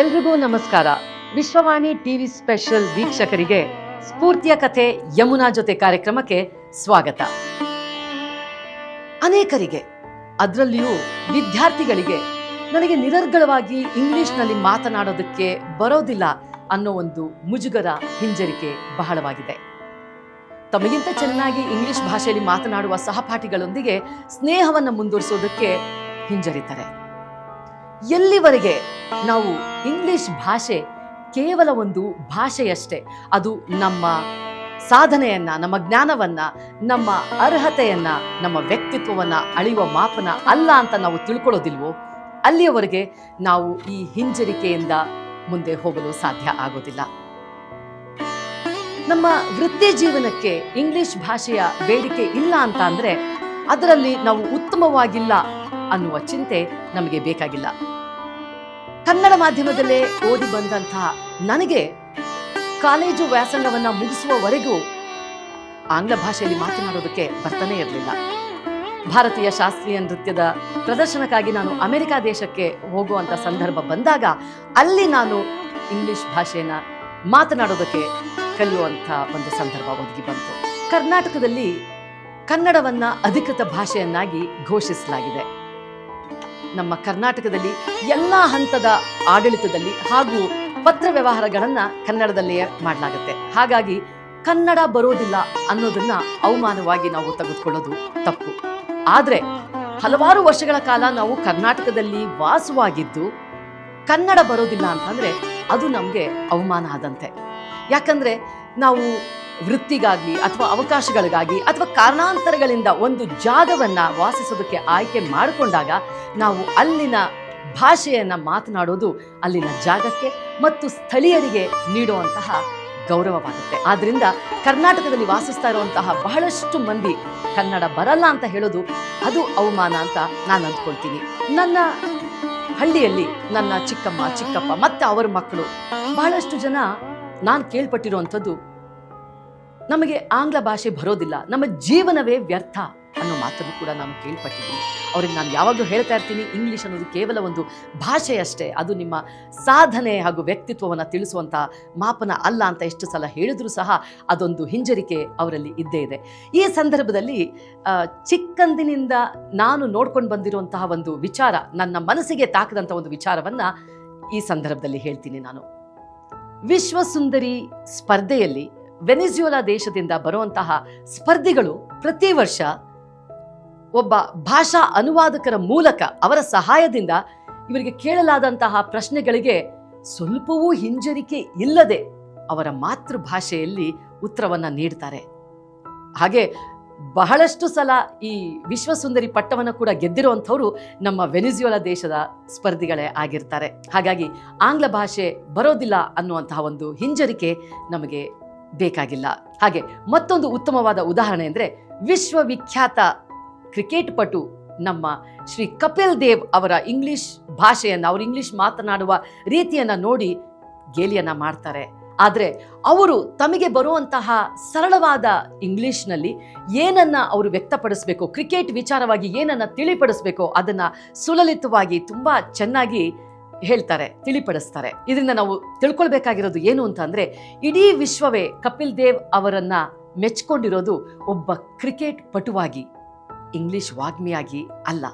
ಎಲ್ರಿಗೂ ನಮಸ್ಕಾರ. Vishwavani TV special ವೀಕ್ಷಕರಿಗೆ ಸ್ಫೂರ್ತಿಯ ಕಥೆ ಯಮುನಾ ಜೊತೆ ಕಾರ್ಯಕ್ರಮಕ್ಕೆ ಸ್ವಾಗತ. ಅನೇಕರಿಗೆ, ಅದರಲ್ಲಿಯೂ ವಿದ್ಯಾರ್ಥಿಗಳಿಗೆ ನನಗೆ ನಿರರ್ಗಳವಾಗಿ ಇಂಗ್ಲಿಷ್ನಲ್ಲಿ ಮಾತನಾಡೋದಕ್ಕೆ ಬರೋದಿಲ್ಲ ಅನ್ನೋ ಒಂದು ಮುಜುಗರ ಹಿಂಜರಿಕೆ ಬಹಳವಾಗಿದೆ. ತಮಗಿಂತ ಚೆನ್ನಾಗಿ ಇಂಗ್ಲಿಷ್ ಭಾಷೆಯಲ್ಲಿ ಮಾತನಾಡುವ ಸಹಪಾಠಿಗಳೊಂದಿಗೆ ಸ್ನೇಹವನ್ನು ಮುಂದುವರಿಸೋದಕ್ಕೆ ಹಿಂಜರಿತಾರೆ. ಎಲ್ಲಿವರೆಗೆ? ನಾವು ಇಂಗ್ಲಿಷ್ ಭಾಷೆ ಕೇವಲ ಒಂದು ಭಾಷೆಯಷ್ಟೇ. ಅದು ನಮ್ಮ ಸಾಧನೆಯನ್ನ, ನಮ್ಮ ಜ್ಞಾನವನ್ನ, ನಮ್ಮ ಅರ್ಹತೆಯನ್ನ, ನಮ್ಮ ವ್ಯಕ್ತಿತ್ವವನ್ನ ಅಳೆಯುವ ಮಾಪನ ಅಲ್ಲ ಅಂತ ನಾವು ತಿಳ್ಕೊಳ್ಳೋದಿಲ್ವೋ? ಅಲ್ಲಿಯವರೆಗೆ ನಾವು ಈ ಹಿಂಜರಿಕೆಯಿಂದ ಮುಂದೆ ಹೋಗಲು ಸಾಧ್ಯ ಆಗೋದಿಲ್ಲ. ನಮ್ಮ ವೃತ್ತಿ ಜೀವನಕ್ಕೆ ಇಂಗ್ಲಿಷ್ ಭಾಷೆಯ ಬೇಡಿಕೆ ಇಲ್ಲ ಅಂತ ಅಂದ್ರೆ ಅದರಲ್ಲಿ ನಾವು ಉತ್ತಮವಾಗಿಲ್ಲ ಅನ್ನುವ ಚಿಂತೆ ನಮಗೆ ಬೇಕಾಗಿಲ್ಲ. ಕನ್ನಡ ಮಾಧ್ಯಮದಲ್ಲೇ ಓದಿ ಬಂದಂತಹ ನನಗೆ ಕಾಲೇಜು ವ್ಯಾಸಂಗವನ್ನ ಮುಗಿಸುವವರೆಗೂ ಆಂಗ್ಲ ಭಾಷೆಯಲ್ಲಿ ಮಾತನಾಡೋದಕ್ಕೆ ಬರ್ತಾನೆ ಇರಲಿಲ್ಲ. ಭಾರತೀಯ ಶಾಸ್ತ್ರೀಯ ನೃತ್ಯದ ಪ್ರದರ್ಶನಕ್ಕಾಗಿ ನಾನು ಅಮೆರಿಕ ದೇಶಕ್ಕೆ ಹೋಗುವಂತ ಸಂದರ್ಭ ಬಂದಾಗ ಅಲ್ಲಿ ನಾನು ಇಂಗ್ಲಿಷ್ ಭಾಷೆಯನ್ನ ಮಾತನಾಡೋದಕ್ಕೆ ಕಲಿಯುವಂಥ ಒಂದು ಸಂದರ್ಭ ಒದಗಿ ಬಂತು. ಕರ್ನಾಟಕದಲ್ಲಿ ಕನ್ನಡವನ್ನ ಅಧಿಕೃತ ಭಾಷೆಯನ್ನಾಗಿ ಘೋಷಿಸಲಾಗಿದೆ. ನಮ್ಮ ಕರ್ನಾಟಕದಲ್ಲಿ ಎಲ್ಲ ಹಂತದ ಆಡಳಿತದಲ್ಲಿ ಹಾಗೂ ಪತ್ರ ವ್ಯವಹಾರಗಳನ್ನ ಕನ್ನಡದಲ್ಲಿಯೇ ಮಾಡಲಾಗುತ್ತೆ. ಹಾಗಾಗಿ ಕನ್ನಡ ಬರೋದಿಲ್ಲ ಅನ್ನೋದನ್ನ ಅವಮಾನವಾಗಿ ನಾವು ತೆಗೆದುಕೊಳ್ಳೋದು ತಪ್ಪು. ಆದ್ರೆ ಹಲವಾರು ವರ್ಷಗಳ ಕಾಲ ನಾವು ಕರ್ನಾಟಕದಲ್ಲಿ ವಾಸವಾಗಿದ್ದು ಕನ್ನಡ ಬರೋದಿಲ್ಲ ಅಂತಂದ್ರೆ ಅದು ನಮಗೆ ಅವಮಾನ ಆದಂತೆ. ಯಾಕಂದ್ರೆ ನಾವು ವೃತ್ತಿಗಾಗ್ಲಿ ಅಥವಾ ಅವಕಾಶಗಳಿಗಾಗಿ ಅಥವಾ ಕಾರಣಾಂತರಗಳಿಂದ ಒಂದು ಜಾಗವನ್ನ ವಾಸಿಸೋದಕ್ಕೆ ಆಯ್ಕೆ ಮಾಡಿಕೊಂಡಾಗ ನಾವು ಅಲ್ಲಿನ ಭಾಷೆಯನ್ನು ಮಾತನಾಡೋದು ಅಲ್ಲಿನ ಜಾಗಕ್ಕೆ ಮತ್ತು ಸ್ಥಳೀಯರಿಗೆ ನೀಡುವಂತಹ ಗೌರವವಾಗುತ್ತೆ. ಆದ್ದರಿಂದ ಕರ್ನಾಟಕದಲ್ಲಿ ವಾಸಿಸ್ತಾ ಇರುವಂತಹ ಬಹಳಷ್ಟು ಮಂದಿ ಕನ್ನಡ ಬರಲ್ಲ ಅಂತ ಹೇಳೋದು ಅದು ಅವಮಾನ ಅಂತ ನಾನು ಅಂದ್ಕೊಳ್ತೀನಿ. ನನ್ನ ಹಳ್ಳಿಯಲ್ಲಿ ನನ್ನ ಚಿಕ್ಕಮ್ಮ, ಚಿಕ್ಕಪ್ಪ ಮತ್ತೆ ಅವರ ಮಕ್ಕಳು ಬಹಳಷ್ಟು ಜನ ನಾನು ಕೇಳ್ಪಟ್ಟಿರುವಂಥದ್ದು ನಮಗೆ ಆಂಗ್ಲ ಭಾಷೆ ಬರೋದಿಲ್ಲ, ನಮ್ಮ ಜೀವನವೇ ವ್ಯರ್ಥ ಅನ್ನೋ ಮಾತನ್ನು ಕೂಡ ನಾನು ಕೇಳ್ಪಟ್ಟಿದ್ದೀನಿ. ಅವ್ರಿಗೆ ನಾನು ಯಾವಾಗಲೂ ಹೇಳ್ತಾ ಇರ್ತೀನಿ, ಇಂಗ್ಲೀಷ್ ಅನ್ನೋದು ಕೇವಲ ಒಂದು ಭಾಷೆಯಷ್ಟೇ ಅದು ನಿಮ್ಮ ಸಾಧನೆ ಹಾಗೂ ವ್ಯಕ್ತಿತ್ವವನ್ನು ತಿಳಿಸುವಂಥ ಮಾಪನ ಅಲ್ಲ ಅಂತ ಎಷ್ಟು ಸಲ ಹೇಳಿದರೂ ಸಹ ಅದೊಂದು ಹಿಂಜರಿಕೆ ಅವರಲ್ಲಿ ಇದ್ದೇ ಇದೆ. ಈ ಸಂದರ್ಭದಲ್ಲಿ ಚಿಕ್ಕಂದಿನಿಂದ ನಾನು ನೋಡ್ಕೊಂಡು ಬಂದಿರುವಂತಹ ಒಂದು ವಿಚಾರ, ನನ್ನ ಮನಸ್ಸಿಗೆ ತಾಕದಂಥ ಒಂದು ವಿಚಾರವನ್ನು ಈ ಸಂದರ್ಭದಲ್ಲಿ ಹೇಳ್ತೀನಿ ನಾನು. ವಿಶ್ವಸುಂದರಿ ಸ್ಪರ್ಧೆಯಲ್ಲಿ ವೆನಿಜುಯಲಾ ದೇಶದಿಂದ ಬರುವಂತಹ ಸ್ಪರ್ಧಿಗಳು ಪ್ರತಿ ವರ್ಷ ಒಬ್ಬ ಭಾಷಾ ಅನುವಾದಕರ ಮೂಲಕ ಅವರ ಸಹಾಯದಿಂದ ಇವರಿಗೆ ಕೇಳಲಾದಂತಹ ಪ್ರಶ್ನೆಗಳಿಗೆ ಸ್ವಲ್ಪವೂ ಹಿಂಜರಿಕೆ ಇಲ್ಲದೆ ಅವರ ಮಾತೃಭಾಷೆಯಲ್ಲಿ ಉತ್ತರವನ್ನು ನೀಡ್ತಾರೆ. ಹಾಗೆ ಬಹಳಷ್ಟು ಸಲ ಈ ವಿಶ್ವಸುಂದರಿ ಪಟ್ಟವನ್ನು ಕೂಡ ಗೆದ್ದಿರುವಂಥವರು ನಮ್ಮ ವೆನಿಜುಯಲಾ ದೇಶದ ಸ್ಪರ್ಧಿಗಳೇ ಆಗಿರ್ತಾರೆ. ಹಾಗಾಗಿ ಆಂಗ್ಲ ಭಾಷೆ ಬರೋದಿಲ್ಲ ಅನ್ನುವಂತಹ ಒಂದು ಹಿಂಜರಿಕೆ ನಮಗೆ ಬೇಕಾಗಿಲ್ಲ. ಹಾಗೆ ಮತ್ತೊಂದು ಉತ್ತಮವಾದ ಉದಾಹರಣೆ ಅಂದರೆ ವಿಶ್ವವಿಖ್ಯಾತ ಕ್ರಿಕೆಟ್ ಪಟು ನಮ್ಮ ಶ್ರೀ ಕಪಿಲ್ ದೇವ್ ಅವರ ಇಂಗ್ಲಿಷ್ ಭಾಷೆಯನ್ನು, ಅವರು ಇಂಗ್ಲಿಷ್ ಮಾತನಾಡುವ ರೀತಿಯನ್ನ ನೋಡಿ ಗೇಲಿಯನ್ನ ಮಾಡ್ತಾರೆ. ಆದರೆ ಅವರು ತಮಗೆ ಬರುವಂತಹ ಸರಳವಾದ ಇಂಗ್ಲಿಷ್ನಲ್ಲಿ ಏನನ್ನ ಅವರು ವ್ಯಕ್ತಪಡಿಸಬೇಕು, ಕ್ರಿಕೆಟ್ ವಿಚಾರವಾಗಿ ಏನನ್ನ ತಿಳಿಪಡಿಸಬೇಕೋ, ಅದನ್ನ ಸುಲಲಿತವಾಗಿ, ತುಂಬಾ ಚೆನ್ನಾಗಿ ಹೇಳ್ತಾರೆ, ತಿಳಿಪಡಿಸ್ತಾರೆ. ಇದರಿಂದ ನಾವು ತಿಳ್ಕೊಳ್ಬೇಕಾಗಿರೋದು ಏನು ಅಂತ ಅಂದ್ರೆ, ಇಡೀ ವಿಶ್ವವೇ ಕಪಿಲ್ ದೇವ್ ಅವರನ್ನ ಮೆಚ್ಕೊಂಡಿರೋದು ಒಬ್ಬ ಕ್ರಿಕೆಟ್ ಪಟುವಾಗಿ, ಇಂಗ್ಲಿಷ್ ವಾಗ್ಮಿಯಾಗಿ ಅಲ್ಲ.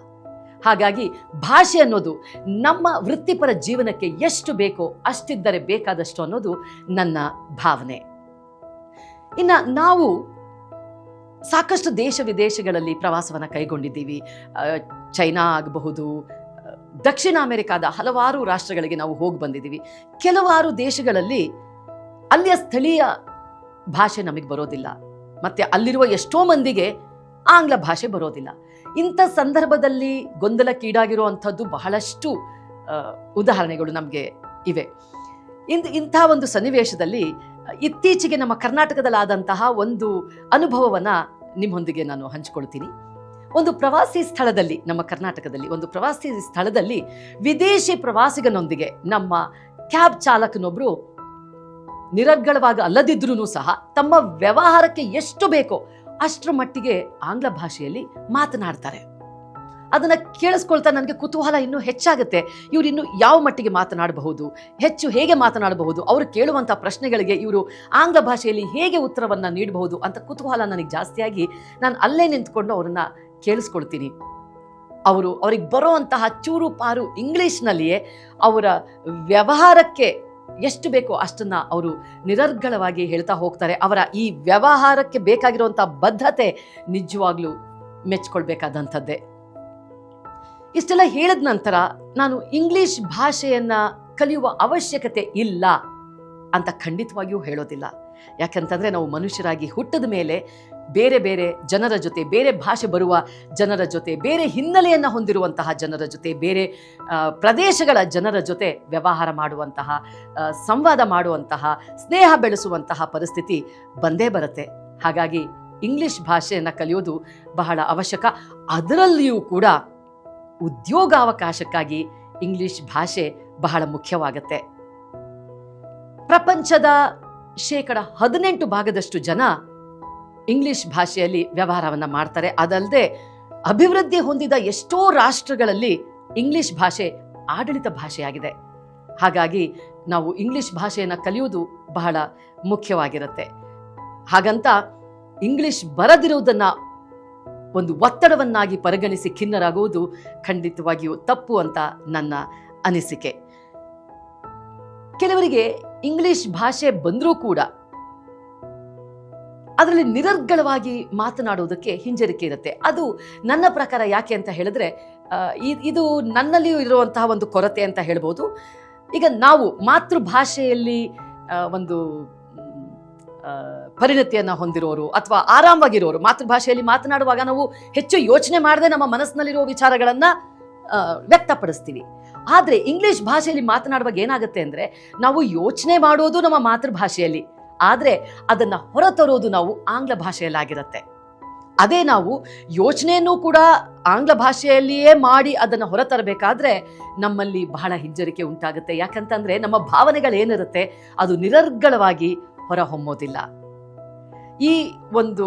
ಹಾಗಾಗಿ ಭಾಷೆ ಅನ್ನೋದು ನಮ್ಮ ವೃತ್ತಿಪರ ಜೀವನಕ್ಕೆ ಎಷ್ಟು ಬೇಕೋ ಅಷ್ಟಿದ್ದರೆ ಬೇಕಾದಷ್ಟು ಅನ್ನೋದು ನನ್ನ ಭಾವನೆ. ಇನ್ನು ನಾವು ಸಾಕಷ್ಟು ದೇಶ ವಿದೇಶಗಳಲ್ಲಿ ಪ್ರವಾಸವನ್ನು ಕೈಗೊಂಡಿದ್ದೀವಿ. ಚೈನಾ ಆಗಬಹುದು ದಕ್ಷಿಣ ಅಮೆರಿಕಾದ ಹಲವಾರು ರಾಷ್ಟ್ರಗಳಿಗೆ ನಾವು ಹೋಗಿ ಬಂದಿದ್ದೀವಿ. ಕೆಲವಾರು ದೇಶಗಳಲ್ಲಿ ಅಲ್ಲಿಯ ಸ್ಥಳೀಯ ಭಾಷೆ ನಮಗೆ ಬರೋದಿಲ್ಲ. ಮತ್ತೆ ಅಲ್ಲಿರುವ ಎಷ್ಟೋ ಮಂದಿಗೆ ಆಂಗ್ಲ ಭಾಷೆ ಬರೋದಿಲ್ಲ. ಇಂಥ ಸಂದರ್ಭದಲ್ಲಿ ಗೊಂದಲಕ್ಕೀಡಾಗಿರುವಂಥದ್ದು ಬಹಳಷ್ಟು ಉದಾಹರಣೆಗಳು ನಮಗೆ ಇವೆ. ಇಂದು, ಇಂಥ ಒಂದು ಸನ್ನಿವೇಶದಲ್ಲಿ ಇತ್ತೀಚೆಗೆ ನಮ್ಮ ಕರ್ನಾಟಕದಲ್ಲಾದಂತಹ ಒಂದು ಅನುಭವವನ್ನು ನಿಮ್ಮೊಂದಿಗೆ ನಾನು ಹಂಚಿಕೊಳ್ತೀನಿ. ಒಂದು ಪ್ರವಾಸಿ ಸ್ಥಳದಲ್ಲಿ, ನಮ್ಮ ಕರ್ನಾಟಕದಲ್ಲಿ ಒಂದು ಪ್ರವಾಸಿ ಸ್ಥಳದಲ್ಲಿ ವಿದೇಶಿ ಪ್ರವಾಸಿಗನೊಂದಿಗೆ ನಮ್ಮ ಕ್ಯಾಬ್ ಚಾಲಕನೊಬ್ಬರು ನಿರರ್ಗಳವಾಗಿ ಅಲ್ಲದಿದ್ರೂ ಸಹ ತಮ್ಮ ವ್ಯವಹಾರಕ್ಕೆ ಎಷ್ಟು ಬೇಕೋ ಅಷ್ಟರ ಮಟ್ಟಿಗೆ ಆಂಗ್ಲ ಭಾಷೆಯಲ್ಲಿ ಮಾತನಾಡ್ತಾರೆ. ಅದನ್ನ ಕೇಳಿಸ್ಕೊಳ್ತಾ ನನಗೆ ಕುತೂಹಲ ಇನ್ನೂ ಹೆಚ್ಚಾಗುತ್ತೆ. ಇವರು ಇನ್ನು ಯಾವ ಮಟ್ಟಿಗೆ ಮಾತನಾಡಬಹುದು, ಹೆಚ್ಚು ಹೇಗೆ ಮಾತನಾಡಬಹುದು, ಅವರು ಕೇಳುವಂಥ ಪ್ರಶ್ನೆಗಳಿಗೆ ಇವರು ಆಂಗ್ಲ ಭಾಷೆಯಲ್ಲಿ ಹೇಗೆ ಉತ್ತರವನ್ನು ನೀಡಬಹುದು ಅಂತ ಕುತೂಹಲ ನನಗೆ ಜಾಸ್ತಿಯಾಗಿ ನಾನು ಅಲ್ಲೇ ನಿಂತ್ಕೊಂಡು ಅವರನ್ನ ಕೇಳಿಸ್ಕೊಳ್ತೀನಿ. ಅವರು ಅವ್ರಿಗೆ ಬರುವಂತಹ ಚೂರು ಪಾರು ಇಂಗ್ಲೀಷ್ನಲ್ಲಿಯೇ ಅವರ ವ್ಯವಹಾರಕ್ಕೆ ಎಷ್ಟು ಬೇಕೋ ಅಷ್ಟನ್ನ ಅವರು ನಿರರ್ಗಳವಾಗಿ ಹೇಳ್ತಾ ಹೋಗ್ತಾರೆ. ಅವರ ಈ ವ್ಯವಹಾರಕ್ಕೆ ಬೇಕಾಗಿರುವಂಥ ಬದ್ಧತೆ ನಿಜವಾಗ್ಲೂ ಮೆಚ್ಕೊಳ್ಬೇಕಾದಂಥದ್ದೇ. ಇಷ್ಟೆಲ್ಲ ಹೇಳಿದ ನಂತರ ನಾನು ಇಂಗ್ಲಿಷ್ ಭಾಷೆಯನ್ನ ಕಲಿಯುವ ಅವಶ್ಯಕತೆ ಇಲ್ಲ ಅಂತ ಖಂಡಿತವಾಗಿಯೂ ಹೇಳೋದಿಲ್ಲ. ಯಾಕಂತಂದ್ರೆ ನಾವು ಮನುಷ್ಯರಾಗಿ ಹುಟ್ಟಿದ ಮೇಲೆ ಬೇರೆ ಬೇರೆ ಜನರ ಜೊತೆ, ಬೇರೆ ಭಾಷೆ ಬರುವ ಜನರ ಜೊತೆ, ಬೇರೆ ಹಿನ್ನೆಲೆಯನ್ನು ಹೊಂದಿರುವಂತಹ ಜನರ ಜೊತೆ, ಬೇರೆ ಪ್ರದೇಶಗಳ ಜನರ ಜೊತೆ ವ್ಯವಹಾರ ಮಾಡುವಂತಹ ಸಂವಾದ ಮಾಡುವಂತಹ, ಸ್ನೇಹ ಬೆಳೆಸುವಂತಹ ಪರಿಸ್ಥಿತಿ ಬಂದೇ ಬರುತ್ತೆ. ಹಾಗಾಗಿ ಇಂಗ್ಲಿಷ್ ಭಾಷೆಯನ್ನು ಕಲಿಯೋದು ಬಹಳ ಅವಶ್ಯಕ. ಅದರಲ್ಲಿಯೂ ಕೂಡ ಉದ್ಯೋಗಾವಕಾಶಕ್ಕಾಗಿ ಇಂಗ್ಲಿಷ್ ಭಾಷೆ ಬಹಳ ಮುಖ್ಯವಾಗುತ್ತೆ. ಪ್ರಪಂಚದ ಶೇಕಡ ಹದಿನೆಂಟು ಭಾಗದಷ್ಟು ಜನ ಇಂಗ್ಲಿಷ್ ಭಾಷೆಯಲ್ಲಿ ವ್ಯವಹಾರವನ್ನ ಮಾಡ್ತಾರೆ. ಅದಲ್ಲದೆ ಅಭಿವೃದ್ಧಿ ಹೊಂದಿದ ಎಷ್ಟೋ ರಾಷ್ಟ್ರಗಳಲ್ಲಿ ಇಂಗ್ಲಿಷ್ ಭಾಷೆ ಆಡಳಿತ ಭಾಷೆಯಾಗಿದೆ. ಹಾಗಾಗಿ ನಾವು ಇಂಗ್ಲಿಷ್ ಭಾಷೆಯನ್ನು ಕಲಿಯುವುದು ಬಹಳ ಮುಖ್ಯವಾಗಿರುತ್ತೆ. ಹಾಗಂತ ಇಂಗ್ಲಿಷ್ ಬರದಿರುವುದನ್ನು ಒಂದು ಒತ್ತಡವನ್ನಾಗಿ ಪರಿಗಣಿಸಿ ಖಿನ್ನರಾಗುವುದು ಖಂಡಿತವಾಗಿಯೂ ತಪ್ಪು ಅಂತ ನನ್ನ ಅನಿಸಿಕೆ. ಕೆಲವರಿಗೆ ಇಂಗ್ಲಿಷ್ ಭಾಷೆ ಬಂದರೂ ಕೂಡ ಅದರಲ್ಲಿ ನಿರರ್ಗಳವಾಗಿ ಮಾತನಾಡುವುದಕ್ಕೆ ಹಿಂಜರಿಕೆ ಇರುತ್ತೆ. ಅದು ನನ್ನ ಪ್ರಕಾರ ಯಾಕೆ ಅಂತ ಹೇಳಿದ್ರೆ ಇದು ನನ್ನಲ್ಲಿಯೂ ಇರುವಂತಹ ಒಂದು ಕೊರತೆ ಅಂತ ಹೇಳ್ಬೋದು. ಈಗ ನಾವು ಮಾತೃಭಾಷೆಯಲ್ಲಿ ಒಂದು ಪರಿಣತಿಯನ್ನು ಹೊಂದಿರೋರು ಅಥವಾ ಆರಾಮವಾಗಿರೋರು, ಮಾತೃಭಾಷೆಯಲ್ಲಿ ಮಾತನಾಡುವಾಗ ನಾವು ಹೆಚ್ಚು ಯೋಚನೆ ಮಾಡದೆ ನಮ್ಮ ಮನಸ್ಸಿನಲ್ಲಿರುವ ವಿಚಾರಗಳನ್ನು ವ್ಯಕ್ತಪಡಿಸ್ತೀವಿ. ಆದ್ರೆ ಇಂಗ್ಲಿಷ್ ಭಾಷೆಯಲ್ಲಿ ಮಾತನಾಡುವಾಗ ಏನಾಗುತ್ತೆ ಅಂದರೆ ನಾವು ಯೋಚನೆ ಮಾಡೋದು ನಮ್ಮ ಮಾತೃಭಾಷೆಯಲ್ಲಿ, ಆದರೆ ಅದನ್ನು ಹೊರತರೋದು ನಾವು ಆಂಗ್ಲ ಭಾಷೆಯಲ್ಲಾಗಿರುತ್ತೆ. ಅದೇ ನಾವು ಯೋಚನೆಯನ್ನು ಕೂಡ ಆಂಗ್ಲ ಭಾಷೆಯಲ್ಲಿಯೇ ಮಾಡಿ ಅದನ್ನು ಹೊರತರಬೇಕಾದ್ರೆ ನಮ್ಮಲ್ಲಿ ಬಹಳ ಹಿಂಜರಿಕೆ ಉಂಟಾಗುತ್ತೆ. ಯಾಕಂತಂದ್ರೆ ನಮ್ಮ ಭಾವನೆಗಳೇನಿರುತ್ತೆ ಅದು ನಿರರ್ಗಳವಾಗಿ ಹೊರಹೊಮ್ಮೋದಿಲ್ಲ. ಈ ಒಂದು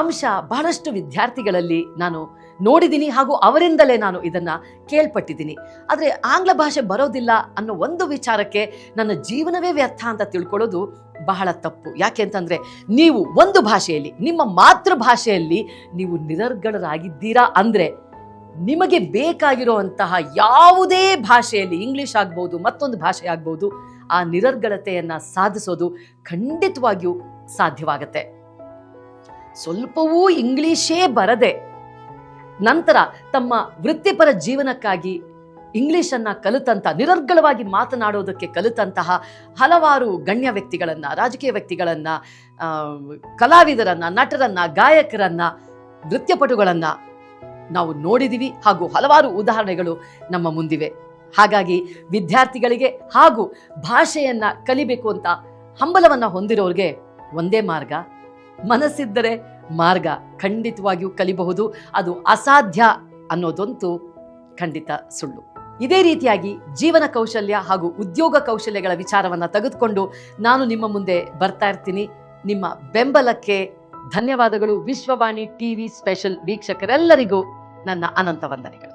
ಅಂಶ ಬಹಳಷ್ಟು ವಿದ್ಯಾರ್ಥಿಗಳಲ್ಲಿ ನಾನು ನೋಡಿದ್ದೀನಿ ಹಾಗೂ ಅವರಿಂದಲೇ ನಾನು ಇದನ್ನು ಕೇಳ್ಪಟ್ಟಿದ್ದೀನಿ. ಆದರೆ ಆಂಗ್ಲ ಭಾಷೆ ಬರೋದಿಲ್ಲ ಅನ್ನೋ ಒಂದು ವಿಚಾರಕ್ಕೆ ನನ್ನ ಜೀವನವೇ ವ್ಯರ್ಥ ಅಂತ ತಿಳ್ಕೊಳ್ಳೋದು ಬಹಳ ತಪ್ಪು. ಯಾಕೆ ಅಂತಂದರೆ ನೀವು ಒಂದು ಭಾಷೆಯಲ್ಲಿ, ನಿಮ್ಮ ಮಾತೃಭಾಷೆಯಲ್ಲಿ ನೀವು ನಿರರ್ಗಳರಾಗಿದ್ದೀರಾ ಅಂದರೆ ನಿಮಗೆ ಬೇಕಾಗಿರುವಂತಹ ಯಾವುದೇ ಭಾಷೆಯಲ್ಲಿ ಇಂಗ್ಲೀಷ್ ಆಗ್ಬೋದು, ಮತ್ತೊಂದು ಭಾಷೆ ಆಗ್ಬೋದು, ಆ ನಿರರ್ಗಳತೆಯನ್ನು ಸಾಧಿಸೋದು ಖಂಡಿತವಾಗಿಯೂ ಸಾಧ್ಯವಾಗತ್ತೆ. ಸ್ವಲ್ಪವೂ ಇಂಗ್ಲೀಷೇ ಬರದೆ ನಂತರ ತಮ್ಮ ವೃತ್ತಿಪರ ಜೀವನಕ್ಕಾಗಿ ಇಂಗ್ಲಿಷನ್ನ ಕಲಿತಂತ, ನಿರರ್ಗಳವಾಗಿ ಮಾತನಾಡೋದಕ್ಕೆ ಕಲಿತಂತಹ ಹಲವಾರು ಗಣ್ಯ ವ್ಯಕ್ತಿಗಳನ್ನು, ರಾಜಕೀಯ ವ್ಯಕ್ತಿಗಳನ್ನು ಕಲಾವಿದರನ್ನು ಕಲಾವಿದರನ್ನ, ನಟರನ್ನ, ಗಾಯಕರನ್ನ, ನೃತ್ಯಪಟುಗಳನ್ನ ನಾವು ನೋಡಿದ್ದೀವಿ ಹಾಗೂ ಹಲವಾರು ಉದಾಹರಣೆಗಳು ನಮ್ಮ ಮುಂದಿವೆ. ಹಾಗಾಗಿ ವಿದ್ಯಾರ್ಥಿಗಳಿಗೆ ಹಾಗೂ ಭಾಷೆಯನ್ನು ಕಲಿಬೇಕು ಅಂತ ಹಂಬಲವನ್ನ ಹೊಂದಿರೋರಿಗೆ ಒಂದೇ ಮಾರ್ಗ, ಮನಸ್ಸಿದ್ದರೆ ಮಾರ್ಗ ಖಂಡಿತವಾಗಿಯೂ ಕಲಿಬಹುದು. ಅದು ಅಸಾಧ್ಯ ಅನ್ನೋದಂತೂ ಖಂಡಿತ ಸುಳ್ಳು. ಇದೇ ರೀತಿಯಾಗಿ ಜೀವನ ಕೌಶಲ್ಯ ಹಾಗೂ ಉದ್ಯೋಗ ಕೌಶಲ್ಯಗಳ ವಿಚಾರವನ್ನು ತೆಗೆದುಕೊಂಡು ನಾನು ನಿಮ್ಮ ಮುಂದೆ ಬರ್ತಾ ಇರ್ತೀನಿ. ನಿಮ್ಮ ಬೆಂಬಲಕ್ಕೆ ಧನ್ಯವಾದಗಳು. ವಿಶ್ವವಾಣಿ ಟಿವಿ ಸ್ಪೆಷಲ್ ವೀಕ್ಷಕರೆಲ್ಲರಿಗೂ ನನ್ನ ಅನಂತ ವಂದನೆಗಳು.